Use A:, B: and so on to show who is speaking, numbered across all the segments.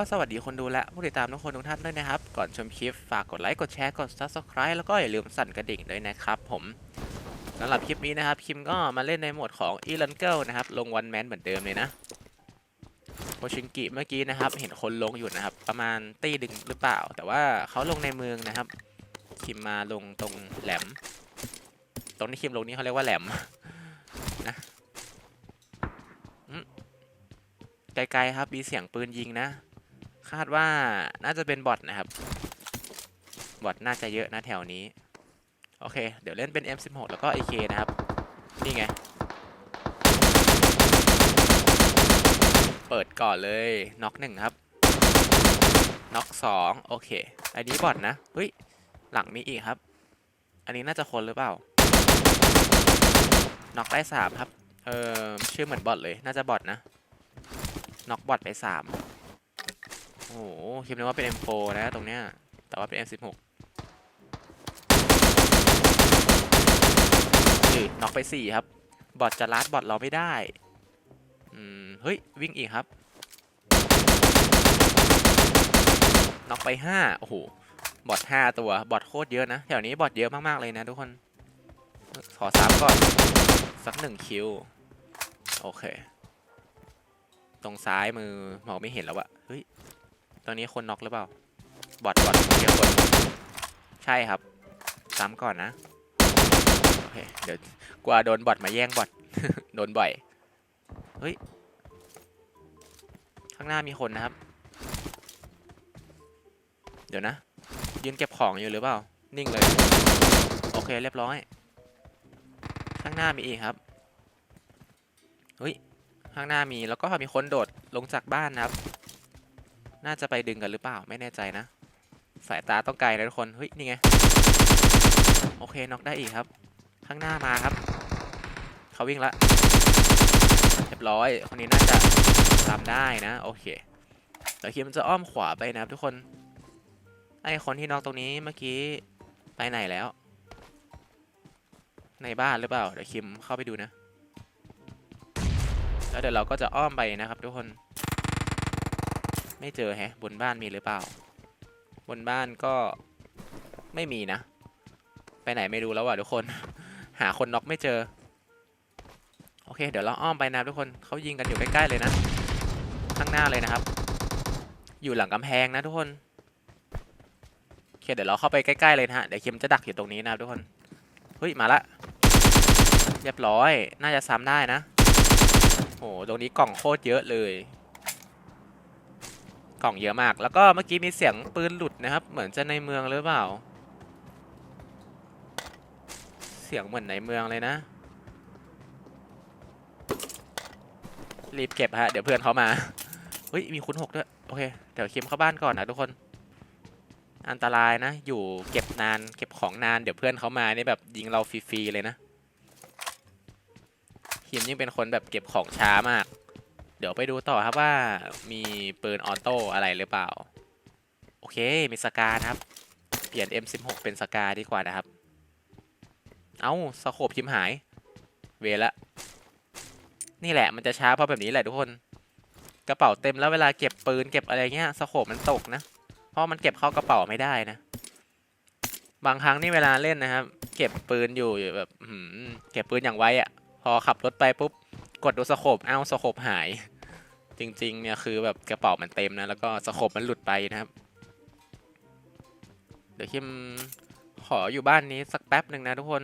A: ก็สวัสดีคนดูและผู้ติดตามทุกคนทุกท่านด้วยนะครับ ก่อนชมคลิปฝากกดไลค์ กดแชร์ กด subscribe แล้วก็อย่าลืมสั่นกระดิ่งด้วยนะครับผมสำหรับคลิปนี้นะครับ คิมก็มาเล่นในโหมดของ e l a n g i r l นะครับ ลงวันแมนเหมือนเดิมเลยนะโคชิงกิเมื่อกี้นะครับ เห็นคนลงอยู่นะครับ ประมาณตีดึงหรือเปล่า แต่ว่าเขาลงในเมืองนะครับ คิมมาลงตรงแหลม ตรงที่คิมลงนี้เขาเรียกว่าแหลมนะไกลๆครับมีเสียงปืนยิงนะ คาดว่าน่าจะเป็นบอทนะครับ บอทน่าจะเยอะนะแถวนี้ โอเค เดี๋ยวเล่นเป็น M16 แล้วก็ AK นะครับ นี่ไง เปิดก่อนเลยน็อกหนึ่งครับน็อกสองโอเค อันนี้บอทนะ เฮ้ย หลังมีอีกครับ อันนี้น่าจะคนหรือเปล่าน็อกได้สามครับ เออชื่อเหมือนบอทเลย น่าจะบอทนะน็อกบอทไปสาม หคิดนึกว่าเป็น M4 นะตรงเนี้ย แต่ว่าเป็น M16 นี่น็อกไปสี่ครับ บอทจะลัดบอทเราไม่ได้ อืม เฮ้ย วิ่งอีกครับ น็อกไปห้าโอ้โห บอทห้าตัว บอทโคตรเยอะนะ แถวนี้บอทเยอะมากๆเลยนะทุกคน ขอสามก่อน สักหนึ่งคิว โอเค ตรงซ้ายมือมองไม่เห็นแล้วอะเฮ้ย ตอนนี้คนน็อกหรือเปล่า บอทบอทเกี่ยวคนใช่ครับ ซ้ำก่อนนะ โอเค เดี๋ยวกลัวโดนบอทมาแย่งบอทโดนบ่อย เฮ้ย ข้างหน้ามีคนนะครับ เดี๋ยวนะ ยืนเก็บของอยู่หรือเปล่า นิ่งเลย โอเคเรียบร้อย ข้างหน้ามีอีกครับ เฮ้ย ข้างหน้ามีแล้วก็มีคนโดดลงจากบ้านนะครับ น่าจะไปดึงกันหรือเปล่า ไม่แน่ใจนะ สายตาต้องไกลนะทุกคน เฮ้ย นี่ไง โอเค น็อกได้อีกครับ ข้างหน้ามาครับ เขาวิ่งละเรียบร้อย คนนี้น่าจะตามได้นะ โอเคเดี๋ยวคิมจะอ้อมขวาไปนะครับทุกคน ไอคนที่น็อกตรงนี้เมื่อกี้ไปไหนแล้ว ในบ้านหรือเปล่า เดี๋ยวคิมเข้าไปดูนะ แล้วเดี๋ยวเราก็จะอ้อมไปนะครับทุกคน ไม่เจอแฮะ บนบ้านมีหรือเปล่า บนบ้านก็ไม่มีนะ ไปไหนไม่รู้แล้วว่ะทุกคน หาคนน็อกไม่เจอ โอเค เดี๋ยวเราอ้อมไปนะทุกคนเขายิงกันอยู่ใกล้ๆเลยนะ ข้างหน้าเลยนะครับ อยู่หลังกำแพงนะทุกคนโอเคเดี๋ยวเราเข้าไปใกล้ๆเลยนะฮะ เดี๋ยวเคิมจะดักอยู่ตรงนี้นะทุกคน เฮ้ย มาละเรียบร้อย น่าจะซ้ำได้นะโอ้โหตรงนี้กล่องโคตรเยอะเลย กล่องเยอะมาก แล้วก็เมื่อกี้มีเสียงปืนหลุดนะครับ เหมือนจะในเมืองหรือเปล่า เสียงเหมือนในเมืองเลยนะ รีบเก็บฮะ เดี๋ยวเพื่อนเขามาเฮ้ย มีคุณหกด้วย โอเค เดี๋ยวคิมเข้าบ้านก่อนนะทุกคน อันตรายนะ อยู่เก็บนาน เก็บของนาน เดี๋ยวเพื่อนเขามานี่แบบยิงเราฟรีๆเลยนะ คิมยิ่งเป็นคนแบบเก็บของช้ามาก เดี๋ยวไปดูต่อครับว่ามีปืนออโต้อะไรหรือเปล่า โอเค มีสกาครับ เปลี่ยน M16 เป็นสกาดีกว่านะครับ เอา้าสโคปคิมหาย เวละนี่แหละมันจะช้าเพราะแบบนี้แหละทุกคน กระเป๋าเต็มแล้วเวลาเก็บปืนเก็บอะไรเงี้ยสโคปมันตกนะ เพราะมันเก็บเข้ากระเป๋าไม่ได้นะ บางครั้งนี่เวลาเล่นนะครับ เก็บปืนอยู่แบบเก็บปืนอย่างไวอะ่ะ พอขับรถไปปุ๊บ กดดูสโคปเอ้าสโคปหาย จริงๆเนี่ยคือแบบกระเป๋ามันเต็มนะ แล้วก็สโคปมันหลุดไปนะครับ เดี๋ยวคิมขออยู่บ้านนี้สักแป๊บหนึ่งนะทุกคน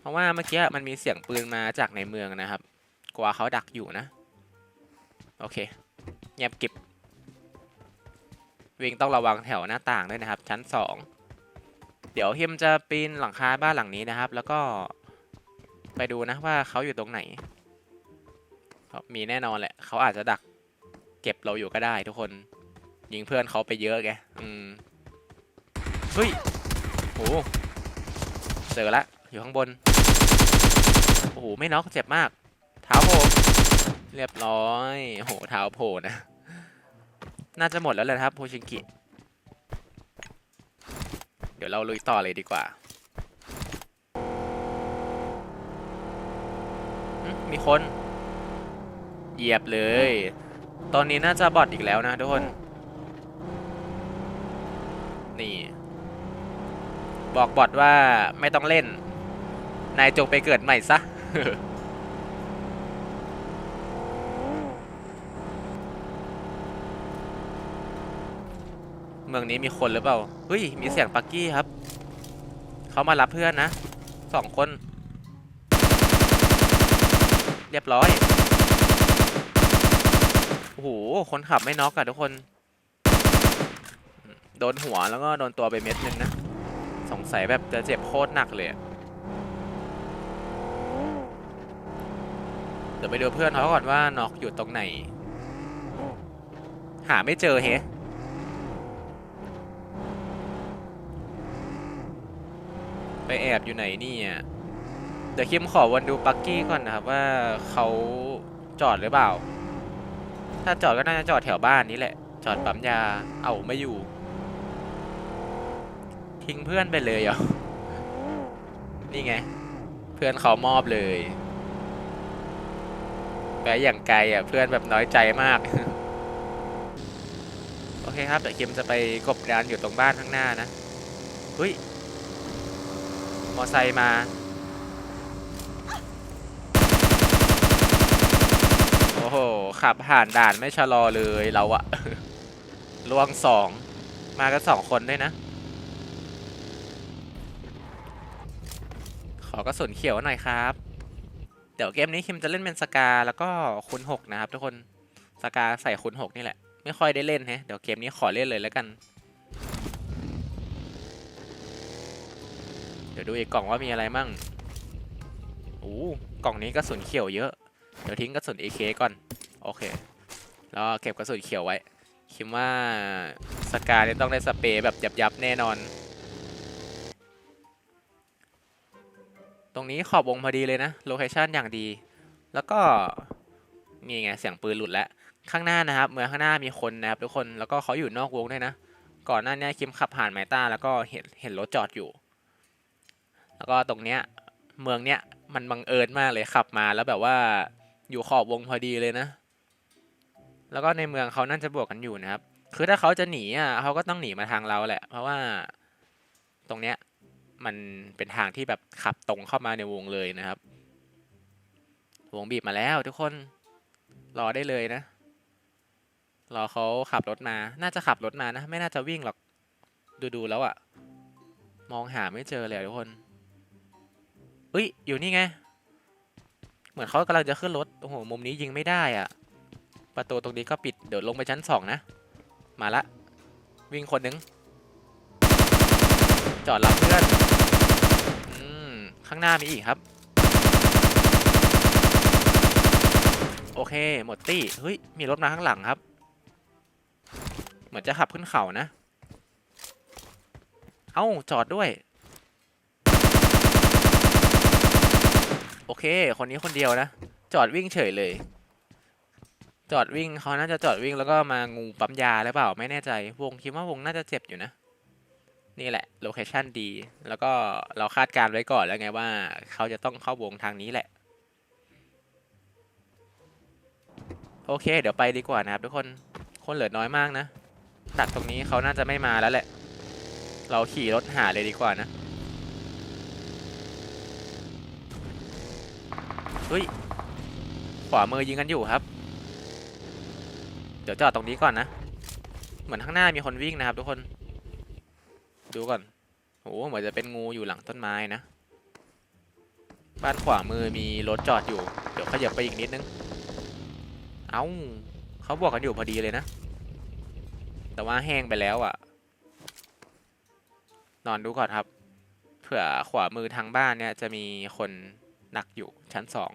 A: เพราะว่าเมื่อกี้มันมีเสียงปืนมาจากในเมืองนะครับ กว่าเขาดักอยู่นะ โอเคเงียบกิบวิ่งต้องระวังแถวหน้าต่างด้วยนะครับ ชั้นสองเดี๋ยวฮิมจะปีนหลังคาบ้านหลังนี้นะครับ แล้วก็ไปดูนะว่าเขาอยู่ตรงไหน มีแน่นอนแหละ เขาอาจจะดักเก็บเราอยู่ก็ได้ทุกคน ยิงเพื่อนเขาไปเยอะแกอืมเฮ้ยโหเจอละ อยู่ข้างบน โอ้โห ไม่น็อกเจ็บมาก เท้าโผล่เรียบร้อยโอ้โห เท้าโผล่นะ น่าจะหมดแล้วเละครับโพชิงกิ เดี๋ยวเราลุยต่อเลยดีกว่า มีคน เหยียบเลย ตอนนี้น่าจะบอทอีกแล้วนะทุกคน นี่ บอกบอทว่าไม่ต้องเล่น นายจงไปเกิดใหม่ซะเมืองนี้มีคนหรือเปล่า เฮ้ย มีเสียงปักกี้ครับ เขามารับเพื่อนนะ สองคน เรียบร้อย อ้โห คนขับไม่น็อกอะทุกคน โดนหัวแล้วก็โดนตัวไปเม็ดนึงนะ สงสัยแบบจะเจ็บโคตรหนักเลย เดี๋ยวไปดูเพื่อนเขาก่อนว่าน็อกอยู่ตรงไหน หาไม่เจอเฮไปแอบอยู่ไหนนี่ยเดี๋ยวคิมขอวันดูปักกี้ก่อนนะครับว่าเขาจอดหรือเปล่า ถ้าจอดก็น่าจะจอดแถวบ้านนี้แหละ จอดปั๊มยา เอาไม่อยู่ ทิ้งเพื่อนไปเลยเหรอ นี่ไง เพื่อนเขามอบเลยไปอย่างไกลอะเพื่อนแบบน้อยใจมาก โอเคครับเดี๋ยวคิมจะไปกบดานอยู่ตรงบ้านข้างหน้านะเฮ้ย มอไซค์มา โอ้โห ขับผ่านด่านไม่ชะลอเลยเราอะล่วงสอง มากันสองคนด้วยนะ ขอกระสุนเขียวหน่อยครับ เดี๋ยวเกมนี้คิมจะเล่นเป็นสกาแล้วก็คูณหกนะครับทุกคน สกาใส่คูณหกนี่แหละ ไม่ค่อยได้เล่นฮะ เดี๋ยวเกมนี้ขอเล่นเลยแล้วกัน เดี๋ยวดูอีกกล่องว่ามีอะไรมั่ง โอ้กล่องนี้กระสุนเขียวเยอะ เดี๋ยวทิ้งกระสุน AK ก่อน โอเค แล้วเก็บกระสุนเขียวไว้ คิดว่าสกาเนี่ยต้องได้สเปรย์แบบยับๆแน่นอน ตรงนี้ขอบวงพอดีเลยนะ โลเคชันอย่างดี แล้วก็มีไง เสียงปืนหลุดแล้ว ข้างหน้านะครับ เมืองข้างหน้ามีคนนะครับทุกคน แล้วก็เขาอยู่นอกวงด้วยนะ ก่อนหน้านี้คิมขับผ่านไมต้าแล้วก็เห็นเห็นรถจอดอยู่ แล้วก็ตรงเนี้ย เมืองเนี้ยมันบังเอิญมากเลยขับมาแล้วแบบว่า อยู่ขอบวงพอดีเลยนะ แล้วก็ในเมืองเขาน่าจะบวกกันอยู่นะครับ คือถ้าเขาจะหนีอะเขาก็ต้องหนีมาทางเราแหละ เพราะว่าตรงเนี้ยมันเป็นทางที่แบบขับตรงเข้ามาในวงเลยนะครับ วงบีบมาแล้วทุกคนรอได้เลยนะ รอเขาขับรถมา น่าจะขับรถมานะ ไม่น่าจะวิ่งหรอก ดูๆแล้วอะมองหาไม่เจอเลยทุกคนอุ้ย อยู่นี่ไง มือนเขากำลังจะขึ้นรถ โอ้โห มุมนี้ยิงไม่ได้อะ ประตูตรงนี้ก็ปิด เดี๋ยวลงไปชั้นสองนะ มาละ วิ่งคนหนึ่ง จอดรับเพื่อน อืม ข้างหน้ามีอีกครับ โอเค หมดตี้ เฮ้ย มีรถมาข้างหลังครับ เหมือนจะขับขึ้นเขานะ เอ้า จอดด้วย โอเค คนนี้คนเดียวนะ จอดวิ่งเฉยเลย จอดวิ่งเขาน่าจะจอดวิ่งแล้วก็มางูปั๊มยาหรือเปล่าไม่แน่ใจ วงคิดว่าวงน่าจะเจ็บอยู่นะ นี่แหละโลเคชั่นดี แล้วก็เราคาดการณ์ไว้ก่อนแล้วไงว่าเขาจะต้องเข้าวงทางนี้แหละ โอเค เดี๋ยวไปดีกว่านะครับทุกคน คนเหลือน้อยมากนะดักตรงนี้เขาน่าจะไม่มาแล้วแหละ เราขี่รถหาเลยดีกว่านะ เฮ้ย ขวามือยิงกันอยู่ครับ เดี๋ยวจอดตรงนี้ก่อนนะ เหมือนข้างหน้ามีคนวิ่งนะครับทุกคน ดูก่อนโหเหมือนจะเป็นงูอยู่หลังต้นไม้นะ บ้านขวามือมีรถจอดอยู่ เดี๋ยวขยับไปอีกนิดนึง เอ้าเขาบอกกันอยู่พอดีเลยนะ แต่ว่าแห้งไปแล้วอะ่ะ นอนดูก่อนครับ เผื่อขวามือทางบ้านเนี่ยจะมีคน หนักอยู่ชั้นสอง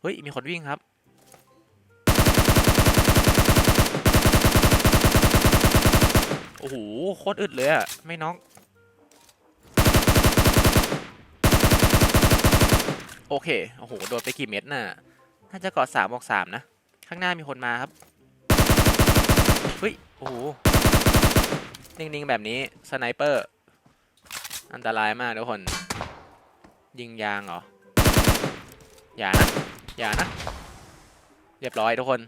A: เฮ้ย มีคนวิ่งครับ โอ้โห โคตรอึดเลยอะไม่น็อกโอเค โอ้โห โดนไปกี่เม็ดน่ะ น่าจะเกาะสามบอกสามนะ ข้างหน้ามีคนมาครับ เฮ้ย โอ้โห นิ่ง ๆ แบบนี้ สไนเปอร์ อันตรายมากทุกคน ยิงยางเหรอ อย่านะ อย่านะ เรียบร้อยทุกคน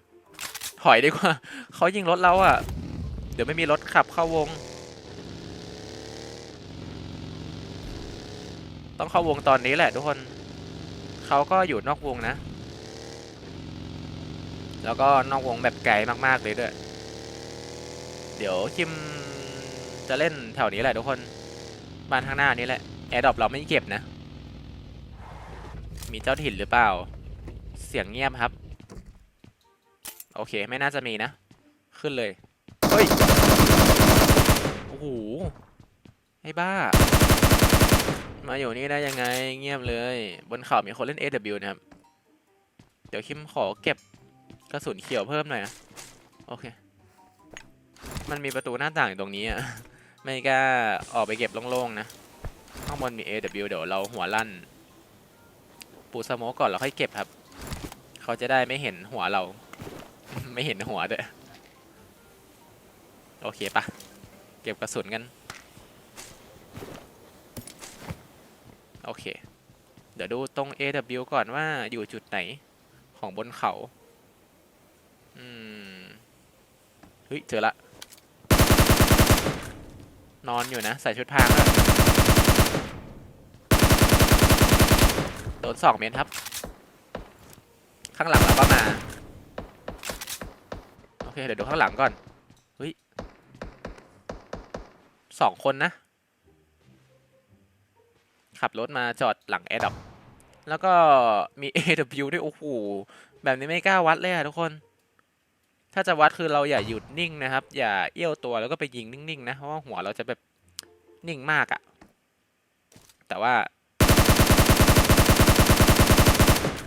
A: ถอยดีกว่า เขายิงรถเราอะ เดี๋ยวไม่มีรถขับเข้าวง ต้องเข้าวงตอนนี้แหละทุกคน เขาก็อยู่นอกวงนะ แล้วก็นอกวงแบบไกลมากๆเลยด้วย เดี๋ยวคิมจะเล่นแถวนี้แหละทุกคน บ้านข้างหน้านี้แหละ แอร์ดรอปเราไม่เก็บนะ มีเจ้าถิ่นหรือเปล่า เสียงเงียบครับ โอเค ไม่น่าจะมีนะ ขึ้นเลย เฮ้ย โอ้โห ไอ้บ้า มาอยู่นี่ได้ยังไง เงียบเลย บนเขามีคนเล่น AW นะครับ เดี๋ยวคิมขอเก็บกระสุนเขียวเพิ่มหน่อยนะ โอเค มันมีประตูหน้าต่างอยู่ตรงนี้อะไม่กล้าออกไปเก็บโล่งๆนะ ข้างบนมี AW เดี๋ยวเราหัวลั่น ปูสโมกก่อนแล้วค่อยเก็บครับ เขาจะได้ไม่เห็นหัวเรา ไม่เห็นหัวด้วยโอเคปะเก็บกระสุนกัน โอเค เดี๋ยวดูตรง AW ก่อนว่าอยู่จุดไหนของบนเขา อืม เฮ้ย เจอละ นอนอยู่นะ ใส่ชุดพรางอะโดนสองเมตรครับ ข้างหลังเราก็มา โอเค เดี๋ยวดูข้างหลังก่อน เฮ้ยสองคนนะ ขับรถมาจอดหลังแอร์ดับแล้วก็มี AW ด้วย โอ้โห แบบนี้ไม่กล้าวัดเลยอะทุกคน ถ้าจะวัดคือเราอย่าหยุดนิ่งนะครับ อย่าเอี้ยวตัวแล้วก็ไปยิงนิ่งๆนะ เพราะว่าหัวเราจะแบบนิ่งมากอะแต่ว่า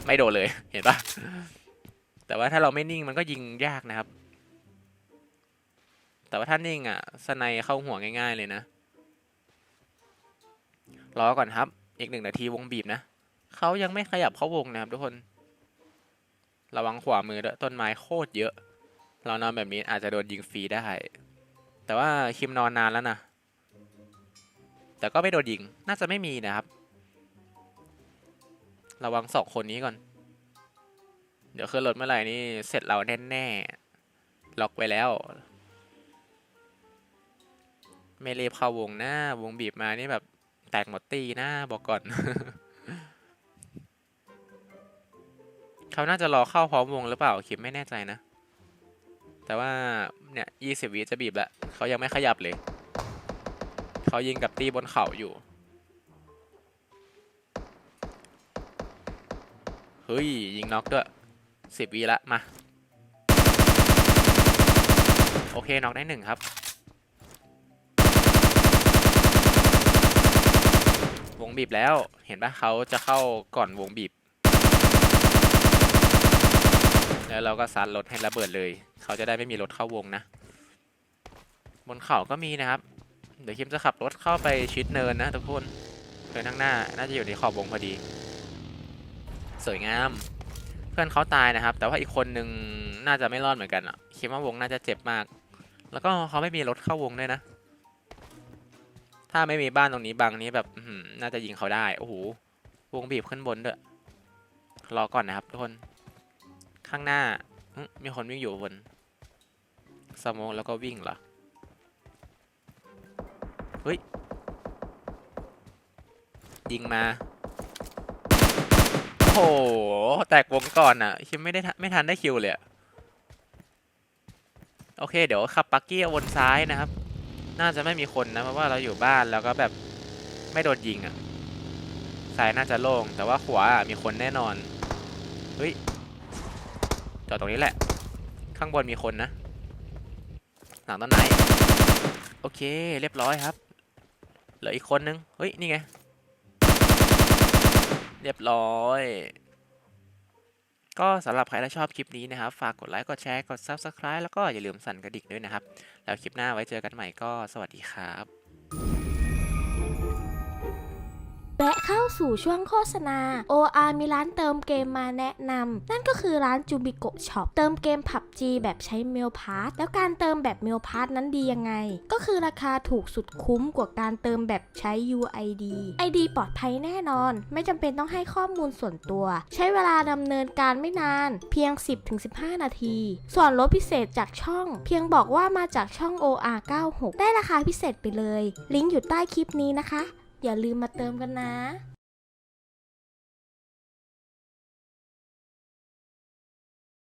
A: ไม่โดนเลย เห็นปะแต่ว่าถ้าเราไม่นิ่งมันก็ยิงยากนะครับ แต่ว่าถ้านิ่งอะสไนเข้าหัวง่าย ๆ เลยนะ รอก่อนครับ อีกหนึ่งนาทีวงบีบนะ เขายังไม่ขยับเข้าวงนะครับทุกคน ระวังขวามือด้วยต้นไม้โคตรเยอะ เรานอนแบบนี้อาจจะโดนยิงฟรีได้ แต่ว่าคิมนอนนานแล้วนะ แต่ก็ไม่โดนยิง น่าจะไม่มีนะครับ ระวังสองคนนี้ก่อน เดี๋ยวขึ้นรถเมื่อไหร่นี่เสร็จเราแน่ๆ ล็อกไว้แล้ว ไม่รีบเข้าวงหนะวงบีบมานี่แบบแตกหมดตีหนะบอกก่อน เขาน่าจะรอเข้าพร้อมวงหรือเปล่าคิมไม่แน่ใจนะ แต่ว่าเนี่ยยี่สิบวิจะบีบล้วเขายังไม่ขยับเลย เขายิงกับตีบนเขาอยู่ เฮ้ย ยิงน็อกด้วยสิบวิละ มา โอเค น็อกได้หนึ่งครับ วงบีบแล้ว เห็นปะเขาจะเข้าก่อนวงบีบ แล้วเราก็ซัดรถให้ระเบิดเลย เขาจะได้ไม่มีรถเข้าวงนะ บนเขาก็มีนะครับ เดี๋ยวคิมจะขับรถเข้าไปชิดเนินนะทุกคนเนินข้างหน้า น่าจะอยู่ในขอบวงพอดี สวยงาม เพื่อนเขาตายนะครับ แต่ว่าอีกคนนึงน่าจะไม่รอดเหมือนกันอะคิดว่าวงน่าจะเจ็บมาก แล้วก็เขาไม่มีรถเข้าวงด้วยนะ ถ้าไม่มีบ้านตรงนี้บังนี้แบบน่าจะยิงเขาได้โอ้โหวงบีบขึ้นบนด้วยรอก่อนนะครับทุกคน ข้างหน้ามีคนวิ่งอยู่บนสมองแล้วก็วิ่งเหรอเฮ้ยยิงมา โอ้โห แตกวงก่อนอะคิมไม่ได้ไม่ทันได้คิวเลยโอเค เดี๋ยวขับปักกี้วนซ้ายนะครับ น่าจะไม่มีคนนะ เพราะว่าเราอยู่บ้านแล้วก็แบบไม่โดนยิงอะซ้ายน่าจะโล่ง แต่ว่าขวาอะมีคนแน่นอน เฮ้ย จอดตรงนี้แหละ ข้างบนมีคนนะ หลังต้นไม้โอเค เรียบร้อยครับ เหลืออีกคนนึง เฮ้ย นี่ไง เรียบร้อย ก็สำหรับใครที่ชอบคลิปนี้นะครับ ฝากกดไลค์ กดแชร์ กด Subscribe แล้วก็อย่าลืมสั่นกระดิ่งด้วยนะครับ แล้วคลิปหน้าไว้เจอกันใหม่ก็สวัสดีครับ
B: แวะเข้าสู่ช่วงโฆษณา OR มีร้านเติมเกมมาแนะนำ นั่นก็คือร้านจูบิโกช็อปเติมเกม PUBG แบบใช้เมลพาสแล้วการเติมแบบเมลพาสนั้นดียังไง ก็คือราคาถูกสุดคุ้มกว่าการเติมแบบใช้ UID ID ปลอดภัยแน่นอน ไม่จำเป็นต้องให้ข้อมูลส่วนตัว ใช้เวลาดำเนินการไม่นาน เพียง 10-15 นาที ส่วนลดพิเศษจากช่อง เพียงบอกว่ามาจากช่อง OR96 ได้ราคาพิเศษไปเลย ลิงก์อยู่ใต้คลิปนี้นะคะ อย่าลืมมาเติมกันนะ